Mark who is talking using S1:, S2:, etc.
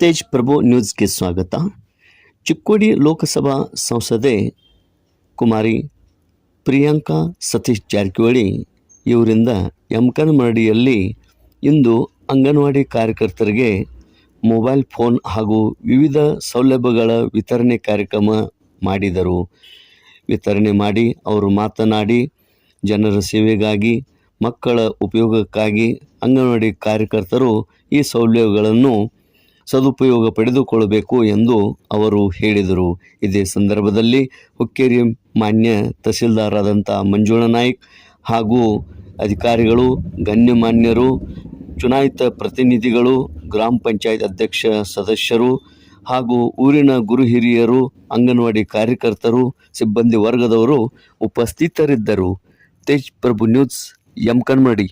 S1: ತೇಜ್ ಪ್ರಭು ನ್ಯೂಸ್ಗೆ ಸ್ವಾಗತ. ಚಿಕ್ಕೋಡಿ ಲೋಕಸಭಾ ಸಂಸದೆ ಕುಮಾರಿ ಪ್ರಿಯಾಂಕಾ ಸತೀಶ್ ಜಾರಕಿಹೊಳಿ ಇವರಿಂದ ಯಮಕನಮರಡಿಯಲ್ಲಿ ಇಂದು ಅಂಗನವಾಡಿ ಕಾರ್ಯಕರ್ತರಿಗೆ ಮೊಬೈಲ್ ಫೋನ್ ಹಾಗೂ ವಿವಿಧ ಸೌಲಭ್ಯಗಳ ವಿತರಣೆ ಕಾರ್ಯಕ್ರಮ ಮಾಡಿದರು. ವಿತರಣೆ ಮಾಡಿ ಅವರು ಮಾತನಾಡಿ, ಜನರ ಸೇವೆಗಾಗಿ ಮಕ್ಕಳ ಉಪಯೋಗಕ್ಕಾಗಿ ಅಂಗನವಾಡಿ ಕಾರ್ಯಕರ್ತರು ಈ ಸೌಲಭ್ಯಗಳನ್ನು ಸದುಪಯೋಗ ಪಡೆದುಕೊಳ್ಳಬೇಕು ಎಂದು ಅವರು ಹೇಳಿದರು. ಇದೇ ಸಂದರ್ಭದಲ್ಲಿ ಹುಕ್ಕೇರಿ ಮಾನ್ಯ ತಹಸೀಲ್ದಾರಾದಂಥ ಮಂಜುಳಾ ನಾಯ್ಕ್ ಹಾಗೂ ಅಧಿಕಾರಿಗಳು, ಗಣ್ಯಮಾನ್ಯರು, ಚುನಾಯಿತ ಪ್ರತಿನಿಧಿಗಳು, ಗ್ರಾಮ ಪಂಚಾಯತ್ ಅಧ್ಯಕ್ಷ ಸದಸ್ಯರು ಹಾಗೂ ಊರಿನ ಗುರು ಹಿರಿಯರು, ಅಂಗನವಾಡಿ ಕಾರ್ಯಕರ್ತರು, ಸಿಬ್ಬಂದಿ ವರ್ಗದವರು ಉಪಸ್ಥಿತರಿದ್ದರು. ತೇಜ್ ಪ್ರಭು ನ್ಯೂಸ್ यमकनमडी.